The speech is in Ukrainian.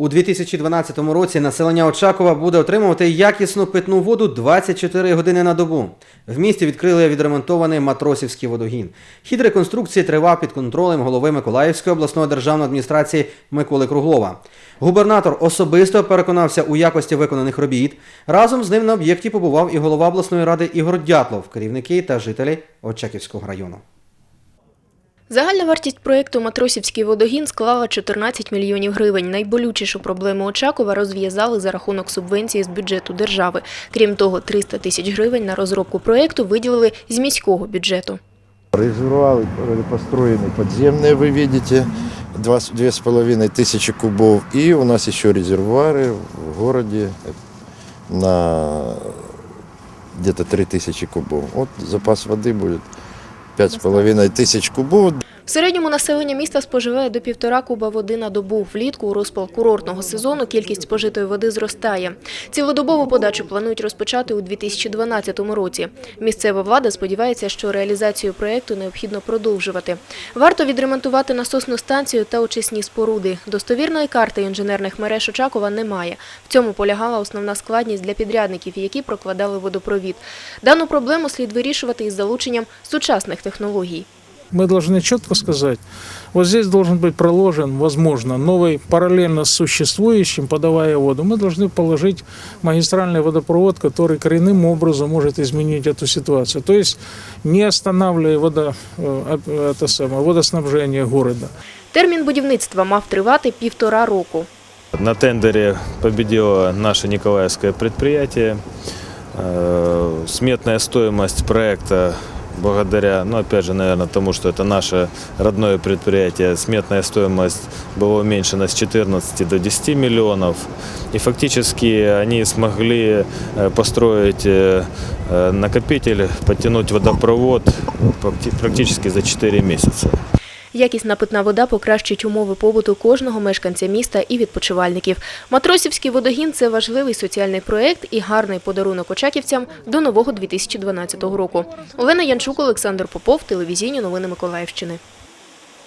У 2012 році населення Очакова буде отримувати якісну питну воду 24 години на добу. В місті відкрили відремонтований матросівський водогін. Хід реконструкції тривав під контролем голови Миколаївської обласної державної адміністрації Миколи Круглова. Губернатор особисто переконався у якості виконаних робіт. Разом з ним на об'єкті побував і голова обласної ради Ігор Дятлов, керівники та жителі Очаківського району. Загальна вартість проєкту Матросівський водогін склала 14 мільйонів гривень. Найболючішу проблему Очакова розв'язали за рахунок субвенції з бюджету держави. Крім того, 300 тисяч гривень на розробку проєкту виділили з міського бюджету. Резервуары построены подземные, вы видите, два с- две с половиной тысячи кубов. И у нас еще резервуары в городе на где-то три тысячи кубов. Вот запас воды будет пять тисяч половиной тысяч кубов. В середньому населення міста споживає до півтора куба води на добу. Влітку у розпал курортного сезону кількість спожитої води зростає. Цілодобову подачу планують розпочати у 2012 році. Місцева влада сподівається, що реалізацію проєкту необхідно продовжувати. Варто відремонтувати насосну станцію та очисні споруди. Достовірної карти інженерних мереж Очакова немає. В цьому полягала основна складність для підрядників, які прокладали водопровід. Дану проблему слід вирішувати із залученням сучасних технологій. Мы должны четко сказать, вот здесь должен быть проложен, возможно, новый параллельно с существующим, подавая воду, мы должны положить магистральный водопровод, который коренным образом может изменить эту ситуацию. То есть не останавливая водо, э, оп- это самое, водоснабжение города. Термін будівництва мав тривати півтора року. На тендере победило наше Николаевское предприятие. Э, Сметная стоимость проекта благодаря, ну опять же, наверное, тому, что это наше родное предприятие, сметная стоимость была уменьшена с 14 до 10 миллионов. И фактически они смогли э, построить э, э, накопитель, подтянуть водопровод практи- практически за 4 месяца. Якісна питна вода покращить умови побуту кожного мешканця міста і відпочивальників. Матросівський водогін – це важливий соціальний проєкт і гарний подарунок очаківцям до нового 2012 року. Олена Янчук, Олександр Попов, телевізійні новини Миколаївщини.